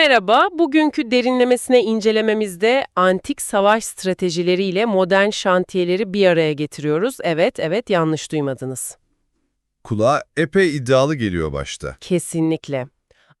Merhaba, bugünkü derinlemesine incelememizde antik savaş stratejileriyle modern şantiyeleri bir araya getiriyoruz. Evet, evet yanlış duymadınız. Kulağa epey iddialı geliyor başta. Kesinlikle.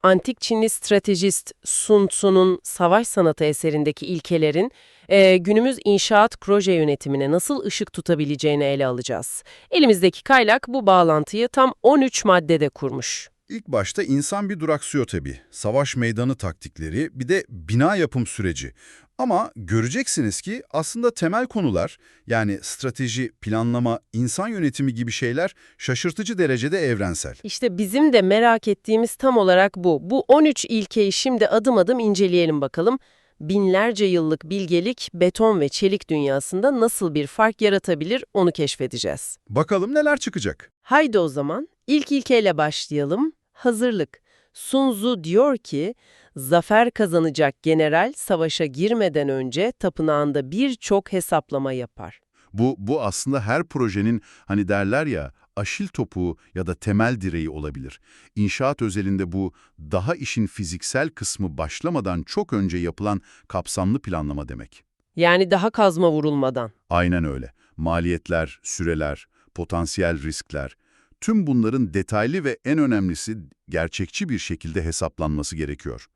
Antik Çinli stratejist Sun Tzu'nun savaş sanatı eserindeki ilkelerin e, günümüz inşaat proje yönetimine nasıl ışık tutabileceğini ele alacağız. Elimizdeki kaynak bu bağlantıyı tam 13 maddede kurmuş. İlk başta insan bir duraksıyor tabii. Savaş meydanı taktikleri, bir de bina yapım süreci. Ama göreceksiniz ki aslında temel konular, yani strateji, planlama, insan yönetimi gibi şeyler şaşırtıcı derecede evrensel. İşte bizim de merak ettiğimiz tam olarak bu. Bu 13 ilkeyi şimdi adım adım inceleyelim bakalım. Binlerce yıllık bilgelik beton ve çelik dünyasında nasıl bir fark yaratabilir onu keşfedeceğiz. Bakalım neler çıkacak. Haydi o zaman ilk ilkeyle başlayalım. Hazırlık. Sun Tzu diyor ki, zafer kazanacak general savaşa girmeden önce tapınağında birçok hesaplama yapar. Bu, bu aslında her projenin hani derler ya aşil topuğu ya da temel direği olabilir. İnşaat özelinde bu daha işin fiziksel kısmı başlamadan çok önce yapılan kapsamlı planlama demek. Yani daha kazma vurulmadan. Aynen öyle. Maliyetler, süreler, potansiyel riskler, tüm bunların detaylı ve en önemlisi gerçekçi bir şekilde hesaplanması gerekiyor.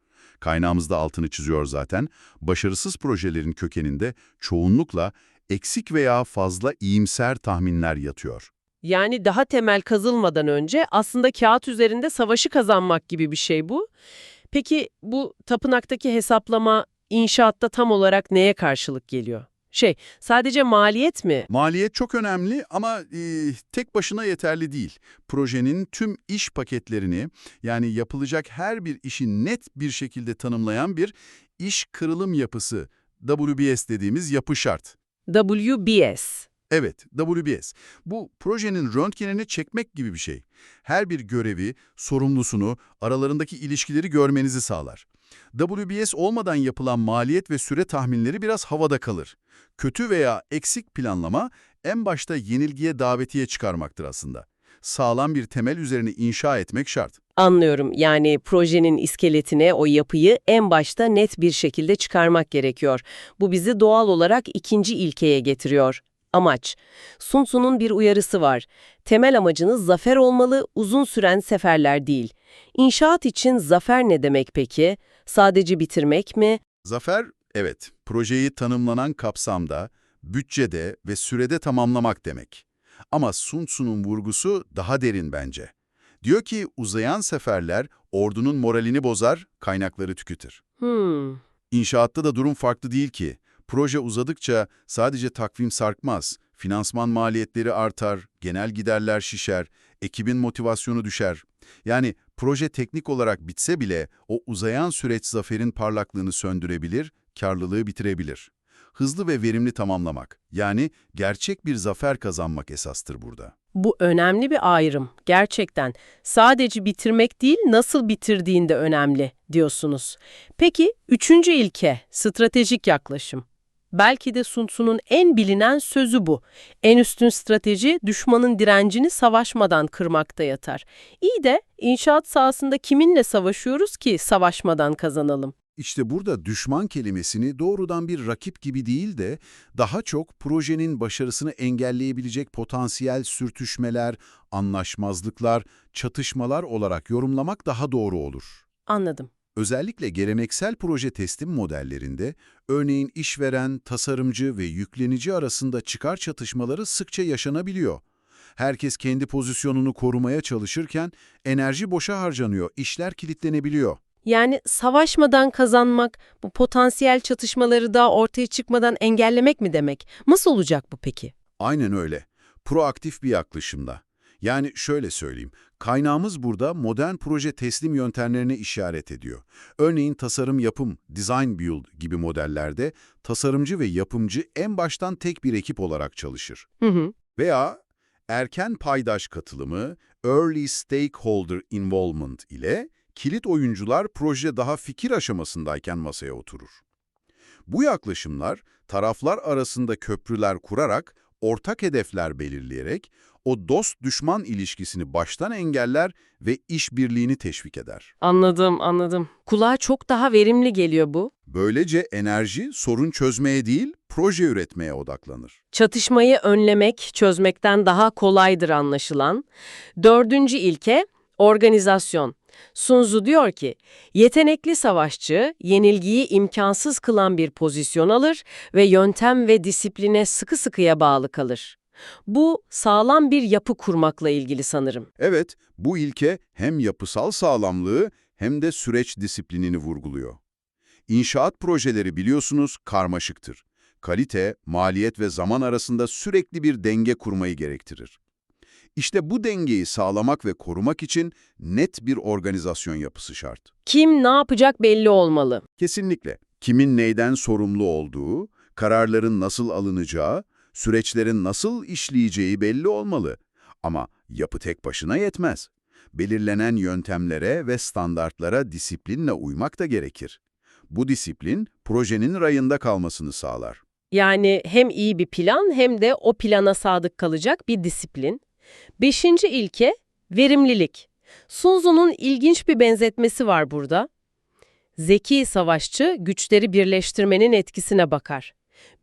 Kaynağımızda altını çiziyor zaten, başarısız projelerin kökeninde çoğunlukla eksik veya fazla iyimser tahminler yatıyor. Yani daha temel kazılmadan önce aslında kağıt üzerinde savaşı kazanmak gibi bir şey bu. Peki bu tapınaktaki hesaplama inşaatta tam olarak neye karşılık geliyor? Şey, sadece maliyet mi? Maliyet çok önemli ama e, tek başına yeterli değil. Projenin tüm iş paketlerini yani yapılacak her bir işi net bir şekilde tanımlayan bir iş kırılım yapısı, WBS dediğimiz yapı şart. WBS. Evet, WBS. Bu projenin röntgenini çekmek gibi bir şey. Her bir görevi, sorumlusunu, aralarındaki ilişkileri görmenizi sağlar. WBS olmadan yapılan maliyet ve süre tahminleri biraz havada kalır. Kötü veya eksik planlama en başta yenilgiye davetiye çıkarmaktır aslında. Sağlam bir temel üzerine inşa etmek şart. Anlıyorum. Yani projenin iskeletine o yapıyı en başta net bir şekilde çıkarmak gerekiyor. Bu bizi doğal olarak ikinci ilkeye getiriyor. Amaç. Sun Tzu'nun bir uyarısı var. Temel amacınız zafer olmalı, uzun süren seferler değil. İnşaat için zafer ne demek peki? Sadece bitirmek mi? Zafer, evet, projeyi tanımlanan kapsamda, bütçede ve sürede tamamlamak demek. Ama Sun Tzu'nun vurgusu daha derin bence. Diyor ki uzayan seferler ordunun moralini bozar, kaynakları tüketir. Hmm. İnşaatta da durum farklı değil ki. Proje uzadıkça sadece takvim sarkmaz, finansman maliyetleri artar, genel giderler şişer, ekibin motivasyonu düşer. Yani proje teknik olarak bitse bile o uzayan süreç zaferin parlaklığını söndürebilir, karlılığı bitirebilir. Hızlı ve verimli tamamlamak, yani gerçek bir zafer kazanmak esastır burada. Bu önemli bir ayrım. Gerçekten. Sadece bitirmek değil, nasıl bitirdiğin de önemli diyorsunuz. Peki, üçüncü ilke, stratejik yaklaşım. Belki de Sun Tzu'nun en bilinen sözü bu. En üstün strateji, düşmanın direncini savaşmadan kırmakta yatar. İyi de inşaat sahasında kiminle savaşıyoruz ki savaşmadan kazanalım? İşte burada düşman kelimesini doğrudan bir rakip gibi değil de daha çok projenin başarısını engelleyebilecek potansiyel sürtüşmeler, anlaşmazlıklar, çatışmalar olarak yorumlamak daha doğru olur. Anladım. Özellikle geleneksel proje teslim modellerinde, örneğin işveren, tasarımcı ve yüklenici arasında çıkar çatışmaları sıkça yaşanabiliyor. Herkes kendi pozisyonunu korumaya çalışırken enerji boşa harcanıyor, işler kilitlenebiliyor. Yani savaşmadan kazanmak, bu potansiyel çatışmaları daha ortaya çıkmadan engellemek mi demek? Nasıl olacak bu peki? Aynen öyle. Proaktif bir yaklaşımla. Yani şöyle söyleyeyim, kaynağımız burada modern proje teslim yöntemlerine işaret ediyor. Örneğin tasarım yapım, design build gibi modellerde tasarımcı ve yapımcı en baştan tek bir ekip olarak çalışır. Hı hı. Veya erken paydaş katılımı, early stakeholder involvement ile kilit oyuncular proje daha fikir aşamasındayken masaya oturur. Bu yaklaşımlar taraflar arasında köprüler kurarak, ortak hedefler belirleyerek, o dost-düşman ilişkisini baştan engeller ve işbirliğini teşvik eder. Anladım, anladım. Kulağa çok daha verimli geliyor bu. Böylece enerji sorun çözmeye değil, proje üretmeye odaklanır. Çatışmayı önlemek, çözmekten daha kolaydır anlaşılan. Dördüncü ilke, organizasyon. Sun Tzu diyor ki, yetenekli savaşçı yenilgiyi imkansız kılan bir pozisyon alır ve yöntem ve disipline sıkı sıkıya bağlı kalır. Bu sağlam bir yapı kurmakla ilgili sanırım. Evet, bu ilke hem yapısal sağlamlığı hem de süreç disiplinini vurguluyor. İnşaat projeleri biliyorsunuz karmaşıktır. Kalite, maliyet ve zaman arasında sürekli bir denge kurmayı gerektirir. İşte bu dengeyi sağlamak ve korumak için net bir organizasyon yapısı şart. Kim ne yapacak belli olmalı. Kesinlikle. Kimin neyden sorumlu olduğu, kararların nasıl alınacağı, süreçlerin nasıl işleyeceği belli olmalı. Ama yapı tek başına yetmez. Belirlenen yöntemlere ve standartlara disiplinle uymak da gerekir. Bu disiplin, projenin rayında kalmasını sağlar. Yani hem iyi bir plan hem de o plana sadık kalacak bir disiplin. Beşinci ilke, verimlilik. Sun Tzu'nun ilginç bir benzetmesi var burada. Zeki savaşçı güçleri birleştirmenin etkisine bakar.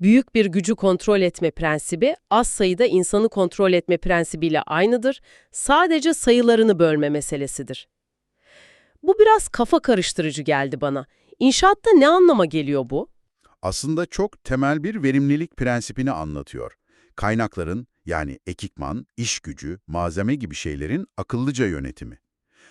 Büyük bir gücü kontrol etme prensibi az sayıda insanı kontrol etme prensibiyle aynıdır. Sadece sayılarını bölme meselesidir. Bu biraz kafa karıştırıcı geldi bana. İnşaatta ne anlama geliyor bu? Aslında çok temel bir verimlilik prensibini anlatıyor. Kaynakların, yani ekipman, iş gücü, malzeme gibi şeylerin akıllıca yönetimi.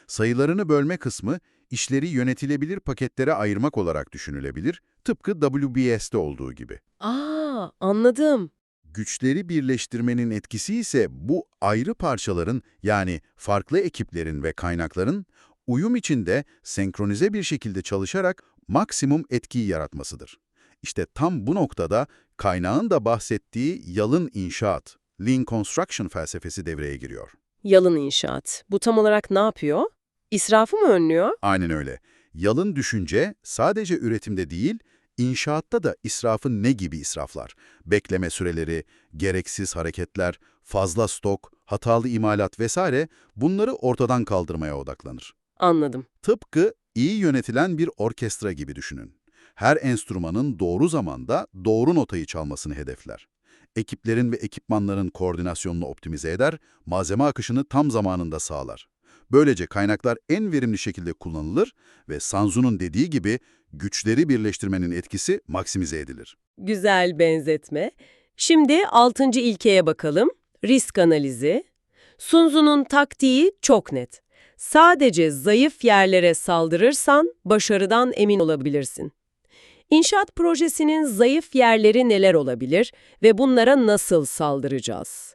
Sayılarını bölme kısmı, işleri yönetilebilir paketlere ayırmak olarak düşünülebilir, tıpkı WBS'de olduğu gibi. Aa, anladım. Güçleri birleştirmenin etkisi ise bu ayrı parçaların yani farklı ekiplerin ve kaynakların uyum içinde senkronize bir şekilde çalışarak maksimum etkiyi yaratmasıdır. İşte tam bu noktada kaynağın da bahsettiği yalın inşaat, lean construction felsefesi devreye giriyor. Yalın inşaat. Bu tam olarak ne yapıyor? İsrafı mı önlüyor? Aynen öyle. Yalın düşünce sadece üretimde değil, inşaatta da israfın ne gibi israflar? Bekleme süreleri, gereksiz hareketler, fazla stok, hatalı imalat vesaire bunları ortadan kaldırmaya odaklanır. Anladım. Tıpkı iyi yönetilen bir orkestra gibi düşünün. Her enstrümanın doğru zamanda doğru notayı çalmasını hedefler. Ekiplerin ve ekipmanların koordinasyonunu optimize eder, malzeme akışını tam zamanında sağlar. Böylece kaynaklar en verimli şekilde kullanılır ve Sanzu'nun dediği gibi güçleri birleştirmenin etkisi maksimize edilir. Güzel benzetme. Şimdi altıncı ilkeye bakalım. Risk analizi. Sun Tzu'nun taktiği çok net. Sadece zayıf yerlere saldırırsan başarıdan emin olabilirsin. İnşaat projesinin zayıf yerleri neler olabilir ve bunlara nasıl saldıracağız?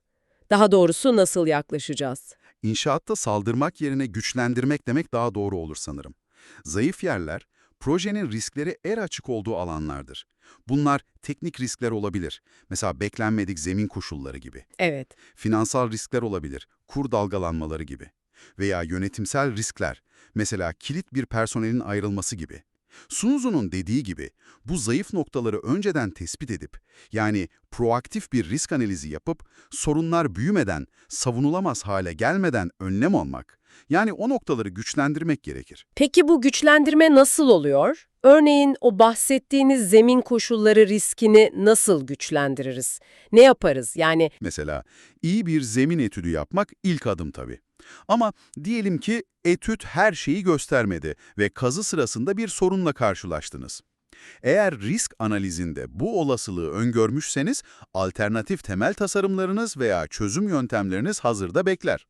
Daha doğrusu nasıl yaklaşacağız? İnşaatta saldırmak yerine güçlendirmek demek daha doğru olur sanırım. Zayıf yerler, projenin riskleri er açık olduğu alanlardır. Bunlar teknik riskler olabilir. Mesela beklenmedik zemin koşulları gibi. Evet. Finansal riskler olabilir, kur dalgalanmaları gibi. Veya yönetimsel riskler, mesela kilit bir personelin ayrılması gibi. Sun Tzu'nun dediği gibi bu zayıf noktaları önceden tespit edip, yani proaktif bir risk analizi yapıp sorunlar büyümeden, savunulamaz hale gelmeden önlem almak, yani o noktaları güçlendirmek gerekir. Peki bu güçlendirme nasıl oluyor? Örneğin o bahsettiğiniz zemin koşulları riskini nasıl güçlendiririz? Ne yaparız? Yani Mesela iyi bir zemin etüdü yapmak ilk adım tabii. Ama diyelim ki etüt her şeyi göstermedi ve kazı sırasında bir sorunla karşılaştınız. Eğer risk analizinde bu olasılığı öngörmüşseniz alternatif temel tasarımlarınız veya çözüm yöntemleriniz hazırda bekler.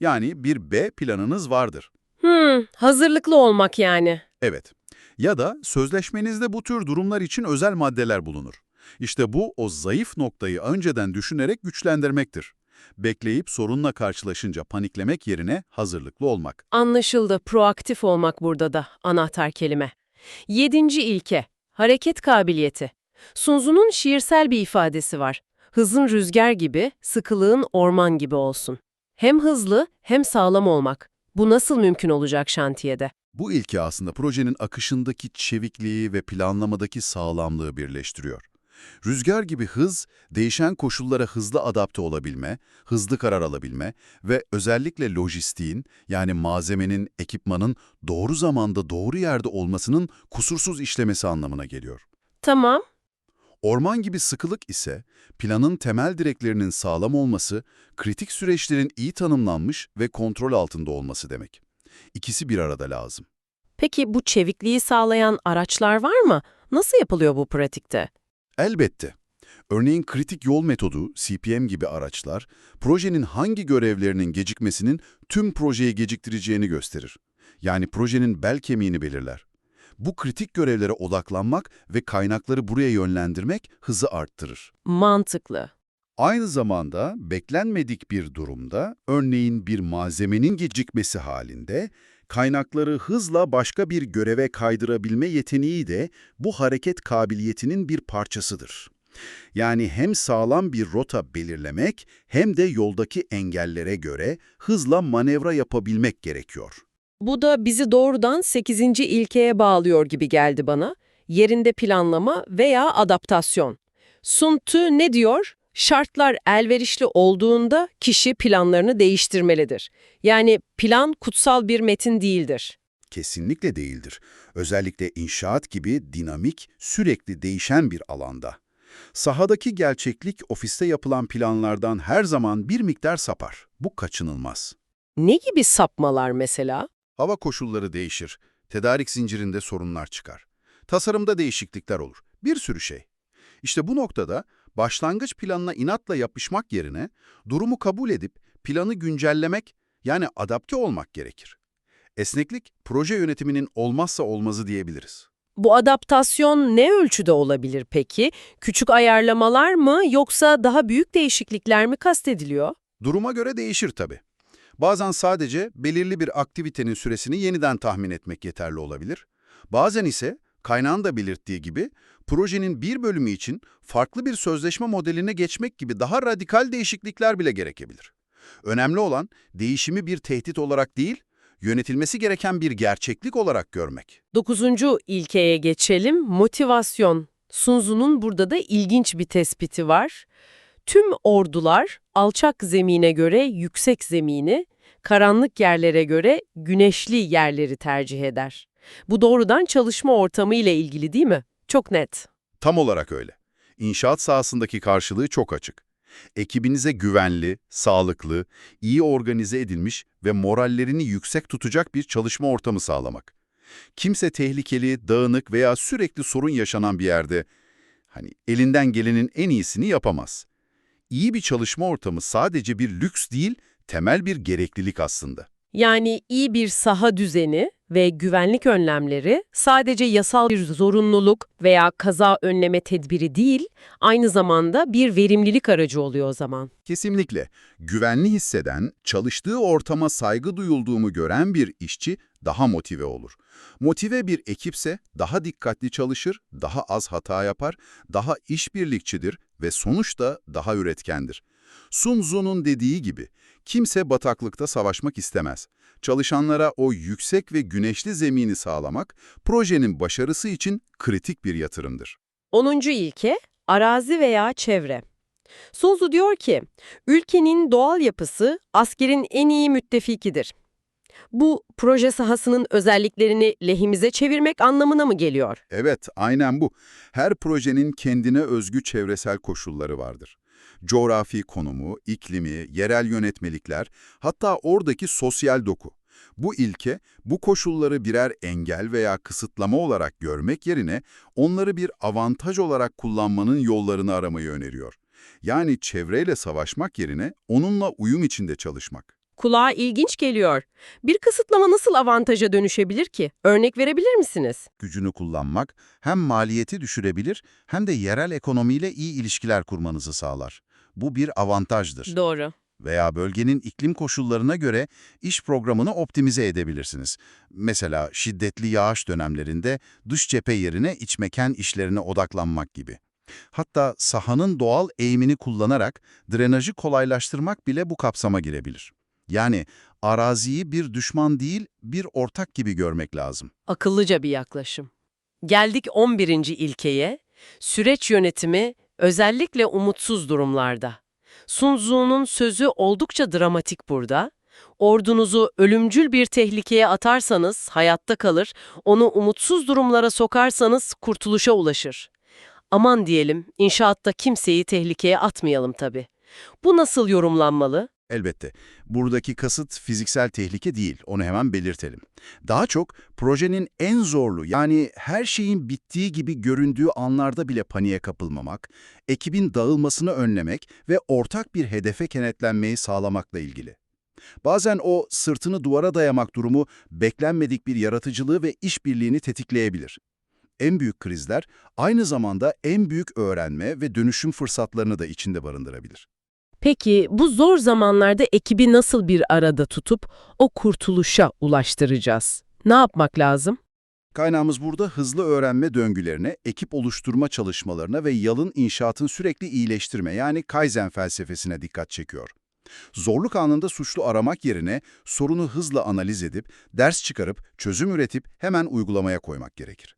Yani bir B planınız vardır. hmm, hazırlıklı olmak yani. Evet. Ya da sözleşmenizde bu tür durumlar için özel maddeler bulunur. İşte bu o zayıf noktayı önceden düşünerek güçlendirmektir. Bekleyip sorunla karşılaşınca paniklemek yerine hazırlıklı olmak. Anlaşıldı. Proaktif olmak burada da anahtar kelime. Yedinci ilke. Hareket kabiliyeti. Sun Tzu'nun şiirsel bir ifadesi var. Hızın rüzgar gibi, sıkılığın orman gibi olsun. Hem hızlı hem sağlam olmak. Bu nasıl mümkün olacak şantiyede? Bu ilke aslında projenin akışındaki çevikliği ve planlamadaki sağlamlığı birleştiriyor. Rüzgar gibi hız, değişen koşullara hızlı adapte olabilme, hızlı karar alabilme ve özellikle lojistiğin yani malzemenin, ekipmanın doğru zamanda doğru yerde olmasının kusursuz işlemesi anlamına geliyor. Tamam. Orman gibi sıkılık ise planın temel direklerinin sağlam olması, kritik süreçlerin iyi tanımlanmış ve kontrol altında olması demek. İkisi bir arada lazım. Peki bu çevikliği sağlayan araçlar var mı? Nasıl yapılıyor bu pratikte? Elbette. Örneğin kritik yol metodu, CPM gibi araçlar, projenin hangi görevlerinin gecikmesinin tüm projeyi geciktireceğini gösterir. Yani projenin bel kemiğini belirler. Bu kritik görevlere odaklanmak ve kaynakları buraya yönlendirmek hızı arttırır. Mantıklı. Aynı zamanda beklenmedik bir durumda, örneğin bir malzemenin gecikmesi halinde, kaynakları hızla başka bir göreve kaydırabilme yeteneği de bu hareket kabiliyetinin bir parçasıdır. Yani hem sağlam bir rota belirlemek hem de yoldaki engellere göre hızla manevra yapabilmek gerekiyor. Bu da bizi doğrudan 8. ilkeye bağlıyor gibi geldi bana. Yerinde planlama veya adaptasyon. Sun Tzu ne diyor? Şartlar elverişli olduğunda kişi planlarını değiştirmelidir. Yani plan kutsal bir metin değildir. Kesinlikle değildir. Özellikle inşaat gibi dinamik, sürekli değişen bir alanda. Sahadaki gerçeklik ofiste yapılan planlardan her zaman bir miktar sapar. Bu kaçınılmaz. Ne gibi sapmalar mesela? Hava koşulları değişir, tedarik zincirinde sorunlar çıkar. Tasarımda değişiklikler olur. Bir sürü şey. İşte bu noktada başlangıç planına inatla yapışmak yerine durumu kabul edip planı güncellemek yani adapte olmak gerekir. Esneklik, proje yönetiminin olmazsa olmazı diyebiliriz. Bu adaptasyon ne ölçüde olabilir peki? Küçük ayarlamalar mı yoksa daha büyük değişiklikler mi kastediliyor? Duruma göre değişir tabii. Bazen sadece belirli bir aktivitenin süresini yeniden tahmin etmek yeterli olabilir. Bazen ise kaynağın da belirttiği gibi projenin bir bölümü için farklı bir sözleşme modeline geçmek gibi daha radikal değişiklikler bile gerekebilir. Önemli olan değişimi bir tehdit olarak değil, yönetilmesi gereken bir gerçeklik olarak görmek. Dokuzuncu ilkeye geçelim. Motivasyon. Sun Tzu'nun burada da ilginç bir tespiti var. Tüm ordular alçak zemine göre yüksek zemini, karanlık yerlere göre güneşli yerleri tercih eder. Bu doğrudan çalışma ortamı ile ilgili değil mi? Çok net. Tam olarak öyle. İnşaat sahasındaki karşılığı çok açık. Ekibinize güvenli, sağlıklı, iyi organize edilmiş ve morallerini yüksek tutacak bir çalışma ortamı sağlamak. Kimse tehlikeli, dağınık veya sürekli sorun yaşanan bir yerde hani elinden gelenin en iyisini yapamaz. İyi bir çalışma ortamı sadece bir lüks değil, temel bir gereklilik aslında. Yani iyi bir saha düzeni ve güvenlik önlemleri sadece yasal bir zorunluluk veya kaza önleme tedbiri değil, aynı zamanda bir verimlilik aracı oluyor o zaman. Kesinlikle. Güvenli hisseden, çalıştığı ortama saygı duyulduğumu gören bir işçi daha motive olur. Motive bir ekipse daha dikkatli çalışır, daha az hata yapar, daha işbirlikçidir ve sonuçta daha üretkendir. Sun Tzu'nun dediği gibi, kimse bataklıkta savaşmak istemez. Çalışanlara o yüksek ve güneşli zemini sağlamak, projenin başarısı için kritik bir yatırımdır. 10. ilke, arazi veya çevre. Sun Tzu diyor ki, ülkenin doğal yapısı askerin en iyi müttefikidir. Bu, proje sahasının özelliklerini lehimize çevirmek anlamına mı geliyor? Evet, aynen bu. Her projenin kendine özgü çevresel koşulları vardır. Coğrafi konumu, iklimi, yerel yönetmelikler, hatta oradaki sosyal doku. Bu ilke, bu koşulları birer engel veya kısıtlama olarak görmek yerine onları bir avantaj olarak kullanmanın yollarını aramayı öneriyor. Yani çevreyle savaşmak yerine onunla uyum içinde çalışmak. Kulağa ilginç geliyor. Bir kısıtlama nasıl avantaja dönüşebilir ki? Örnek verebilir misiniz? gücünü kullanmak hem maliyeti düşürebilir hem de yerel ekonomiyle iyi ilişkiler kurmanızı sağlar. Bu bir avantajdır. Doğru. Veya bölgenin iklim koşullarına göre iş programını optimize edebilirsiniz. Mesela şiddetli yağış dönemlerinde dış cephe yerine iç mekan işlerine odaklanmak gibi. Hatta sahanın doğal eğimini kullanarak drenajı kolaylaştırmak bile bu kapsama girebilir. Yani araziyi bir düşman değil, bir ortak gibi görmek lazım. Akıllıca bir yaklaşım. Geldik 11. ilkeye. Süreç yönetimi özellikle umutsuz durumlarda. Sun Tzu'nun sözü oldukça dramatik burada. Ordunuzu ölümcül bir tehlikeye atarsanız hayatta kalır, onu umutsuz durumlara sokarsanız kurtuluşa ulaşır. Aman diyelim, inşaatta kimseyi tehlikeye atmayalım tabii. Bu nasıl yorumlanmalı? Elbette. Buradaki kasıt fiziksel tehlike değil, onu hemen belirtelim. Daha çok projenin en zorlu yani her şeyin bittiği gibi göründüğü anlarda bile paniğe kapılmamak, ekibin dağılmasını önlemek ve ortak bir hedefe kenetlenmeyi sağlamakla ilgili. Bazen o sırtını duvara dayamak durumu beklenmedik bir yaratıcılığı ve işbirliğini tetikleyebilir. En büyük krizler aynı zamanda en büyük öğrenme ve dönüşüm fırsatlarını da içinde barındırabilir. Peki bu zor zamanlarda ekibi nasıl bir arada tutup o kurtuluşa ulaştıracağız? Ne yapmak lazım? Kaynağımız burada hızlı öğrenme döngülerine, ekip oluşturma çalışmalarına ve yalın inşaatın sürekli iyileştirme yani Kaizen felsefesine dikkat çekiyor. Zorluk anında suçlu aramak yerine sorunu hızla analiz edip, ders çıkarıp, çözüm üretip hemen uygulamaya koymak gerekir.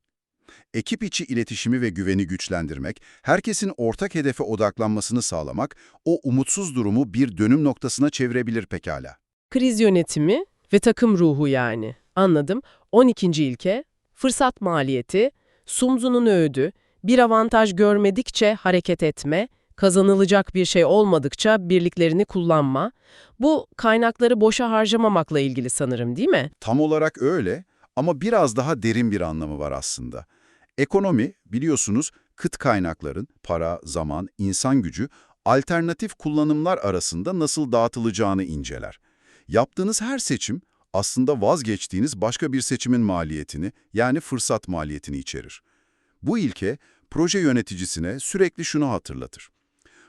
Ekip içi iletişimi ve güveni güçlendirmek, herkesin ortak hedefe odaklanmasını sağlamak, o umutsuz durumu bir dönüm noktasına çevirebilir pekala. Kriz yönetimi ve takım ruhu yani. Anladım. 12. ilke, fırsat maliyeti, Sumzu'nun öğüdü, bir avantaj görmedikçe hareket etme, kazanılacak bir şey olmadıkça birliklerini kullanma. Bu kaynakları boşa harcamamakla ilgili sanırım değil mi? Tam olarak öyle ama biraz daha derin bir anlamı var aslında. Ekonomi, biliyorsunuz, kıt kaynakların, para, zaman, insan gücü, alternatif kullanımlar arasında nasıl dağıtılacağını inceler. Yaptığınız her seçim, aslında vazgeçtiğiniz başka bir seçimin maliyetini, yani fırsat maliyetini içerir. Bu ilke, proje yöneticisine sürekli şunu hatırlatır.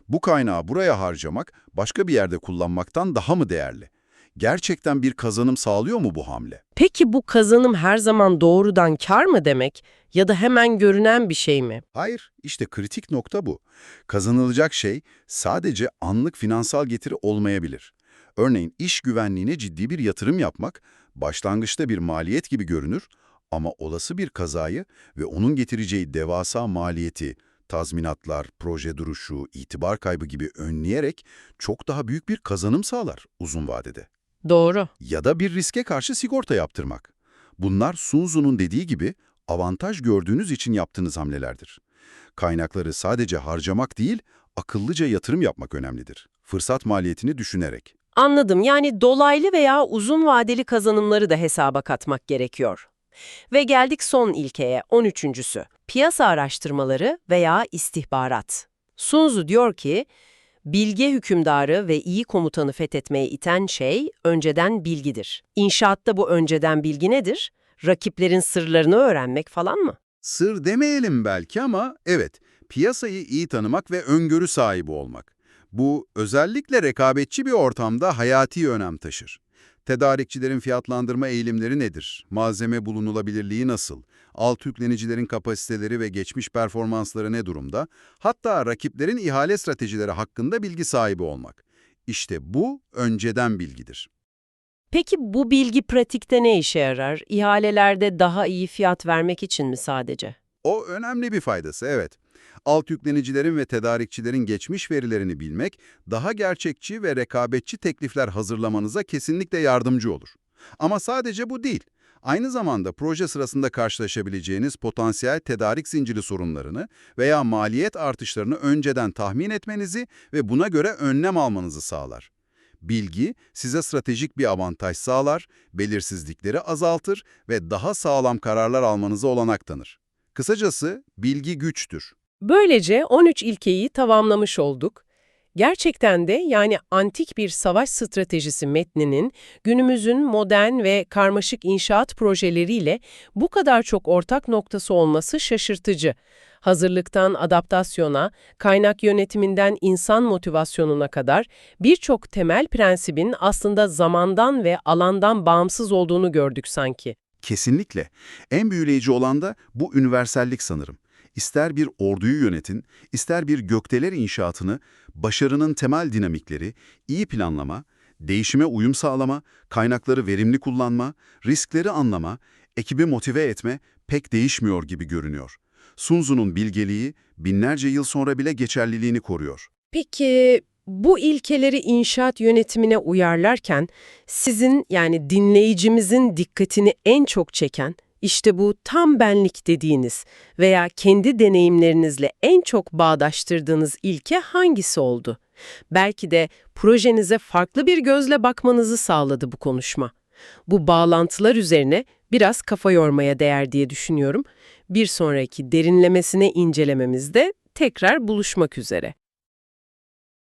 Bu kaynağı buraya harcamak, başka bir yerde kullanmaktan daha mı değerli? Gerçekten bir kazanım sağlıyor mu bu hamle? Peki bu kazanım her zaman doğrudan kar mı demek ya da hemen görünen bir şey mi? Hayır, işte kritik nokta bu. Kazanılacak şey sadece anlık finansal getiri olmayabilir. Örneğin iş güvenliğine ciddi bir yatırım yapmak, başlangıçta bir maliyet gibi görünür ama olası bir kazayı ve onun getireceği devasa maliyeti, tazminatlar, proje duruşu, itibar kaybı gibi önleyerek çok daha büyük bir kazanım sağlar uzun vadede. Doğru. Ya da bir riske karşı sigorta yaptırmak. Bunlar Sun Tzu'nun dediği gibi avantaj gördüğünüz için yaptığınız hamlelerdir. Kaynakları sadece harcamak değil, akıllıca yatırım yapmak önemlidir. Fırsat maliyetini düşünerek. Anladım. Yani dolaylı veya uzun vadeli kazanımları da hesaba katmak gerekiyor. Ve geldik son ilkeye, 13.sü. Piyasa araştırmaları veya istihbarat. Sun Tzu diyor ki, bilge hükümdarı ve iyi komutanı fethetmeye iten şey önceden bilgidir. İnşaatta bu önceden bilgi nedir? Rakiplerin sırlarını öğrenmek falan mı? Sır demeyelim belki ama evet, piyasayı iyi tanımak ve öngörü sahibi olmak. Bu özellikle rekabetçi bir ortamda hayati önem taşır. Tedarikçilerin fiyatlandırma eğilimleri nedir? Malzeme bulunulabilirliği nasıl? Alt yüklenicilerin kapasiteleri ve geçmiş performansları ne durumda? Hatta rakiplerin ihale stratejileri hakkında bilgi sahibi olmak. İşte bu önceden bilgidir. Peki bu bilgi pratikte ne işe yarar? İhalelerde daha iyi fiyat vermek için mi sadece? O önemli bir faydası, evet. Alt yüklenicilerin ve tedarikçilerin geçmiş verilerini bilmek, daha gerçekçi ve rekabetçi teklifler hazırlamanıza kesinlikle yardımcı olur. Ama sadece bu değil. Aynı zamanda proje sırasında karşılaşabileceğiniz potansiyel tedarik zinciri sorunlarını veya maliyet artışlarını önceden tahmin etmenizi ve buna göre önlem almanızı sağlar. Bilgi size stratejik bir avantaj sağlar, belirsizlikleri azaltır ve daha sağlam kararlar almanıza olanak tanır. Kısacası bilgi güçtür. Böylece 13 ilkeyi tamamlamış olduk. Gerçekten de yani antik bir savaş stratejisi metninin günümüzün modern ve karmaşık inşaat projeleriyle bu kadar çok ortak noktası olması şaşırtıcı. Hazırlıktan adaptasyona, kaynak yönetiminden insan motivasyonuna kadar birçok temel prensibin aslında zamandan ve alandan bağımsız olduğunu gördük sanki. Kesinlikle. En büyüleyici olan da bu üniversellik sanırım. İster bir orduyu yönetin, ister bir gökdeler inşaatını, başarının temel dinamikleri, iyi planlama, değişime uyum sağlama, kaynakları verimli kullanma, riskleri anlama, ekibi motive etme pek değişmiyor gibi görünüyor. Sun Tzu'nun bilgeliği binlerce yıl sonra bile geçerliliğini koruyor. Peki bu ilkeleri inşaat yönetimine uyarlarken sizin yani dinleyicimizin dikkatini en çok çeken işte bu tam benlik dediğiniz veya kendi deneyimlerinizle en çok bağdaştırdığınız ilke hangisi oldu? Belki de projenize farklı bir gözle bakmanızı sağladı bu konuşma. Bu bağlantılar üzerine biraz kafa yormaya değer diye düşünüyorum. Bir sonraki derinlemesine incelememizde tekrar buluşmak üzere.